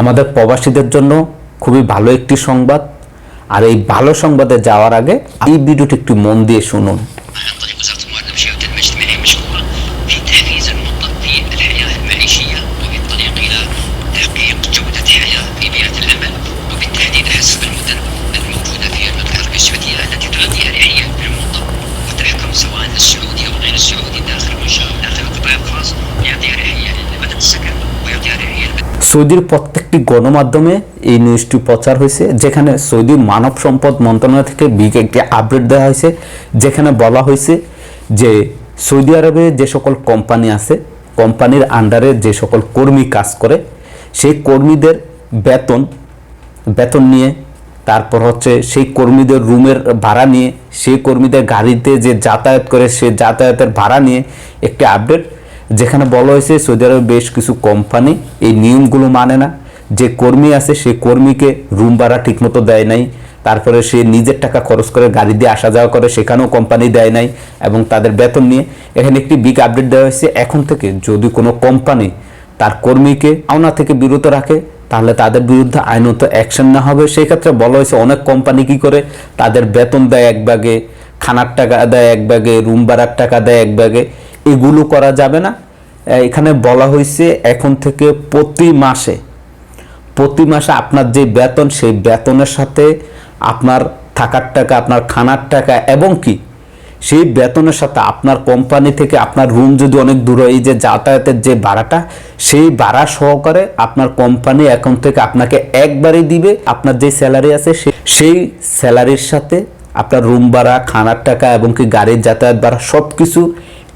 আমাদের প্রবাসীদের জন্য খুবই ভালো একটি সংবাদ। আর এই ভালো সংবাদে যাওয়ার আগে এই ভিডিওটি একটু মন দিয়ে শুনুন। সৌদির প্রত্যেকটি গণমাধ্যমে এই নিউজটি প্রচার হয়েছে, যেখানে সৌদি মানব সম্পদ মন্ত্রণালয় থেকে বিগ একটি আপডেট দেওয়া হয়েছে, যেখানে বলা হয়েছে যে সৌদি আরবে যে সকল কোম্পানি আছে কোম্পানির আন্ডারে যে সকল কর্মী কাজ করে, সেই কর্মীদের বেতন বেতন নিয়ে, তারপর হচ্ছে সেই কর্মীদের রুমের ভাড়া নিয়ে, সেই কর্মীদের গাড়িতে যে যাতায়াত করে সে যাতায়াতের ভাড়া নিয়ে একটি আপডেট যেখানে বলা হয়েছে সৌদি আরবে বেশ কিছু কোম্পানি এই নিয়মগুলো মানে না। যে কর্মী আছে সেই কর্মীকে রুম ভাড়া ঠিকমতো দেয় নাই। তারপরে সে নিজের টাকা খরচ করে গাড়ি দিয়ে আসা যাওয়া করে, সেখানেও কোম্পানি দেয় নাই এবং তাদের বেতন নিয়ে। এখানে একটি বিগ আপডেট দেওয়া হয়েছে, এখন থেকে যদি কোনো কোম্পানি তার কর্মীকে আওনা থেকে বিরত রাখে, তাহলে তাদের বিরুদ্ধে আইনত অ্যাকশন না হবে। সেই ক্ষেত্রে বলা হয়েছে অনেক কোম্পানি কি করে, তাদের বেতন দেয় এক ব্যাগে খানার টাকা দেয় এক ব্যাগে রুম ভাড়ার টাকা দেয় এক ব্যাগে এগুলো করা যাবে না। এখানে বলা হয়েছে এখন থেকে প্রতি মাসে প্রতি মাসে আপনার যে বেতন, সেই বেতনের সাথে আপনার থাকার টাকা, আপনার খানার টাকা এবং কি, সেই বেতনের সাথে আপনার কোম্পানি থেকে আপনার রুম যদি অনেক দূর হয়, এই যে যাতায়াতের যে ভাড়াটা, সেই ভাড়া সহকারে আপনার কোম্পানি এখন থেকে আপনাকে একবারই দিবে। আপনার যে স্যালারি আছে সেই স্যালারির সাথে আপনার রুম ভাড়া, খানার টাকা এবং কি গাড়ির যাতায়াত ভাড়া সব কিছু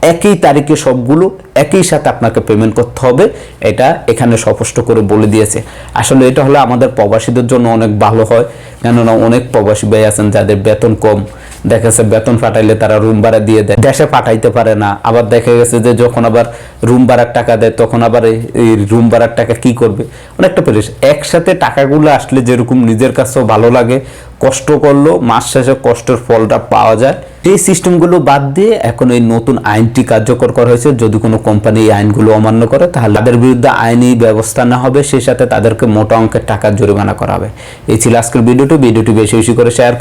একই তারিখে সবগুলো, একই সাথে আপনাকে পেমেন্ট করতে হবে। এটা এখানে স্পষ্ট করে বলে দিয়েছে। আসলে এটা হলে আমাদের প্রবাসীদের জন্য অনেক ভালো হয়। কেননা অনেক প্রবাসী ভাই আছেন যাদের বেতন কম। দেখা যাচ্ছে বেতন পাঠাইলে তারা রুম ভাড়া দিয়ে দেয়। দেশে পাঠাইতে পারে না। আবার দেখা গেছে যে যখন আবার রুম ভাড়ার টাকা দেয়, তখন আবার এই- রুম ভাড়ার টাকা কি করবে? অনেকটা পেরেছ একসাথে টাকাগুলো আসলে যেরকম নিজের কাছেও ভালো লাগে, কষ্ট করল মাস শেষে কষ্টের ফলটা পাওয়া যায়। এই সিস্টেমগুলো বাদ দিয়ে এখন এই নতুন আইনটি কার্যকর করা হয়েছে। যদি কোনো কোম্পানি এই আইনগুলো অমান্য করে, তাহলে তাদের বিরুদ্ধে আইনি ব্যবস্থা না হবে। সেই সাথে তাদেরকে মোটা অঙ্কের টাকার জরিমানা করা হবে। এই ছিল আজকের ভিডিওটি। ভিডিওটি বেশি বেশি করে শেয়ার